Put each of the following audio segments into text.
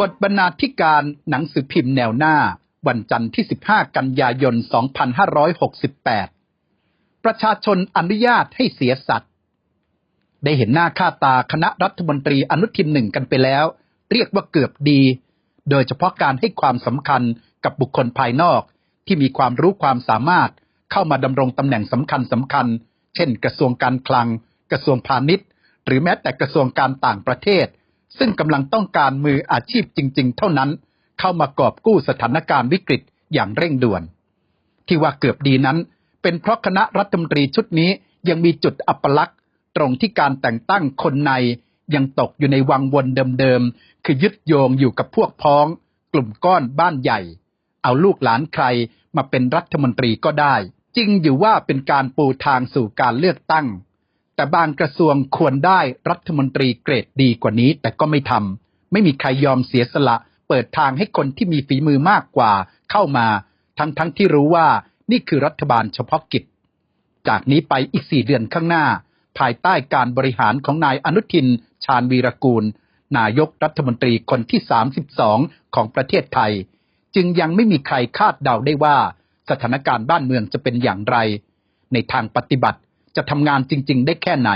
บทบรรณาธิการหนังสือพิมพ์แนวหน้า วันจันทร์ที่ 15 กันยายน 2568 ประชาชนอนุญาตให้เสียสัตว์ ได้เห็นหน้าค่าตาคณะรัฐมนตรีอนุทินหนึ่งกันไปแล้ว เรียกว่าเกือบดี โดยเฉพาะการให้ความสำคัญกับบุคคลภายนอก ที่มีความรู้ความสามารถเข้ามาดำรงตำแหน่งสำคัญสำคัญ เช่น กระทรวงการคลัง กระทรวงพาณิชย์ หรือแม้แต่กระทรวงการต่างประเทศ ซึ่งกำลังต้องการมืออาชีพจริง ๆ เท่านั้น เข้ามากอบกู้สถานการณ์วิกฤตอย่างเร่งด่วน ที่ว่าเกือบดีนั้น เป็นเพราะคณะรัฐมนตรีชุดนี้ยังมีจุดอัปลักษณ์ตรงที่การแต่งตั้งคนในยังตกอยู่ในวังวนเดิมๆ คือยึดโยงอยู่กับพวกพ้อง กลุ่มก้อนบ้านใหญ่ เอาลูกหลานใครมาเป็นรัฐมนตรีก็ได้ จริงอยู่ว่าเป็นการปูทางสู่การเลือกตั้ง แต่บางกระทรวงควรได้รัฐมนตรีเกรดดีกว่านี้ แต่ก็ไม่ทำไม่มีใครยอมเสียสละ เปิดทางให้คนที่มีฝีมือมากกว่าเข้ามา ทั้งๆทที่รู้ว่านี่คือรัฐบาลเฉพาะกิจ จากนี้ไปอีกสี่เดือนข้างหน้า ภายใต้การบริหารของนายอนุทิน ชาญวีรกูล นายกรัฐมนตรีคนที่ 32 ของประเทศไทย จึงยังไม่มีใครคาดเดาได้ว่า สถานการณ์บ้านเมืองจะเป็นอย่างไร ในทางปฏิบัติ จะทำงานจริง ๆ ได้แค่ไหน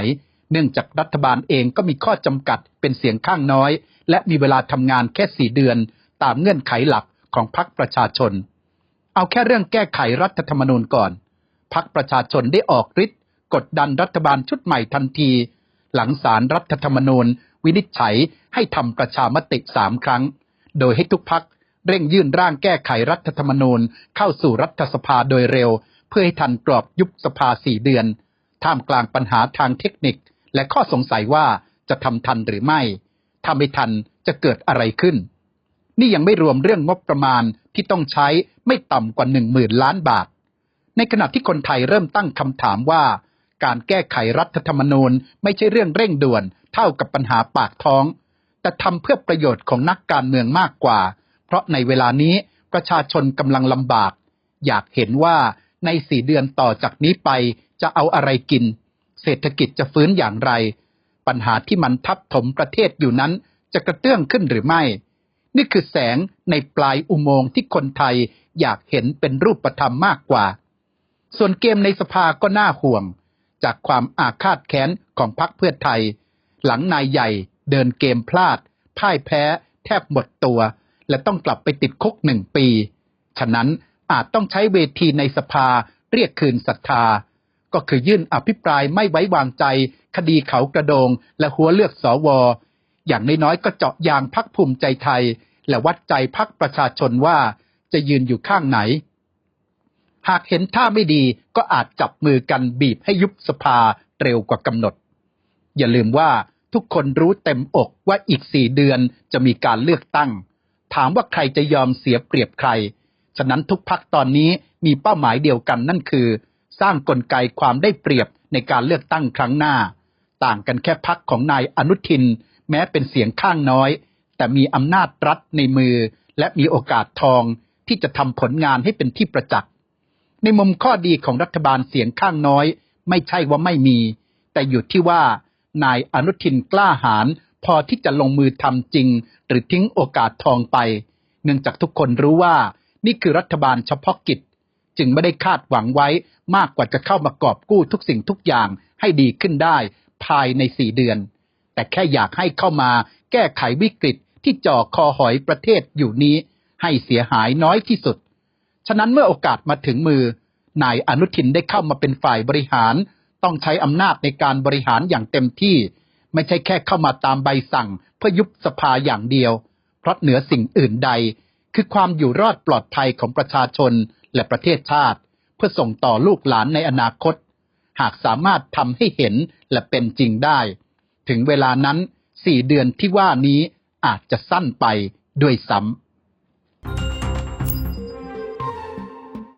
เนื่องจากรัฐบาลเองก็มีข้อจำกัดเป็นเสียงข้างน้อย และมีเวลาทำงานแค่สี่เดือน ตามเงื่อนไขหลักของพรรคประชาชน เอาแค่เรื่องแก้ไขรัฐธรรมนูญก่อนพรรคประชาชนได้ออกฤทธิ์กดดันรัฐบาลชุดใหม่ทันที หลังสารรัฐธรรมนูญ วินิจฉัยให้ทำประชามติสามครั้ง โดยให้ทุกพักเร่งยื่นร่างแก้ไขรัฐธรรมนูญเข้าสู่รัฐสภาโดยเร็ว เพื่อให้ทันกรอบยุบสภาสี่เดือน ท่ามกลางปัญหาทางเทคนิค และข้อสงสัยว่าจะทำทันหรือไม่ถ้าไม่ทันจะเกิดอะไรขึ้น นี่ยังไม่รวมเรื่องงบประมาณที่ต้องใช้ไม่ต่ำกว่าหนึ่งหมื่นล้านบาท ในขณะที่คนไทยเริ่มตั้งคำถามว่า การแก้ไขรัฐธรรมนูญไม่ใช่เรื่องเร่งด่วนเท่ากับปัญหาปากท้อง แต่ทำเพื่อประโยชน์ของนักการเมืองมากกว่า เพราะในเวลานี้ประชาชนกำลังลำบาก อยากเห็นว่าในสี่เดือนต่อจากนี้ไป จะเอาอะไรกิน เศรษฐกิจจะฟื้นอย่างไร ปัญหาที่มันทับถมประเทศอยู่นั้นจะกระเตื้องขึ้นหรือไม่ นี่คือแสงในปลายอุโมงค์ที่คนไทยอยากเห็นเป็นรูปธรรมมากกว่า ส่วนเกมในสภาก็น่าห่วง จากความอาฆาตแค้นของพรรคเพื่อไทย หลังนายใหญ่เดินเกมพลาด พ่ายแพ้ แทบหมดตัว และต้องกลับไปติดคุกหนึ่งปี ฉะนั้นอาจต้องใช้เวทีในสภาเรียกคืนศรัทธา ก็คือยื่นอภิปรายไม่ไว้วางใจ คดีเขากระโดง และหัวเลือกสอวออย่างน้อยๆก็เจาะยางพักภูมิใจไทย และวัดใจพักประชาชนว่าจะยืนอยู่ข้างไหน หากเห็นท่าไม่ดีก็อาจจับมือกันบีบให้ยุบสภาเร็วกว่ากำหนด อย่าลืมว่าทุกคนรู้เต็มอกว่าอีกสี่เดือนจะมีการเลือกตั้ง ถามว่าใครจะยอมเสียเปรียบใคร ฉะนั้นทุกพักตอนนี้มีเป้าหมายเดียวกันนั่นคือ สร้างกลไกความได้เปรียบในการเลือกตั้งครั้งหน้า ต่างกันแค่พักของนายอนุทิน แม้เป็นเสียงข้างน้อย แต่มีอำนาจรัฐในมือ และมีโอกาสทองที่จะทำผลงานให้เป็นที่ประจักษ์ในมุมข้อดีของรัฐบาลเสียงข้างน้อย ไม่ใช่ว่าไม่มี แต่อยู่ที่ว่านายอนุทินกล้าหาญพอที่จะลงมือทำจริง หรือทิ้งโอกาสทองไป เนื่องจากทุกคนรู้ว่า นี่คือรัฐบาลเฉพาะกิจ จึงไม่ได้คาดหวังไว้ มากกว่าจะเข้ามากอบกู้ทุกสิ่งทุกอย่างให้ดีขึ้นได้ ภายในสี่เดือน แต่แค่อยากให้เข้ามาแก้ไขวิกฤตที่จ่อคอหอยประเทศอยู่นี้ ให้เสียหายน้อยที่สุด ฉะนั้นเมื่อโอกาสมาถึงมือนายอนุทินได้เข้ามาเป็นฝ่ายบริหาร ต้องใช้อำนาจในการบริหารอย่างเต็มที่ ไม่ใช่แค่เข้ามาตามใบสั่ง เพื่อยุบสภาอย่างเดียว เพราะเหนือสิ่งอื่นใด คือความอยู่รอดปลอดภัยของประชาชน และประเทศชาติ เพื่อส่งต่อลูกหลานในอนาคต หากสามารถทำให้เห็นและเป็นจริงได้ ถึงเวลานั้นสี่เดือนที่ว่านี้อาจจะสั้นไปด้วยซ้ำ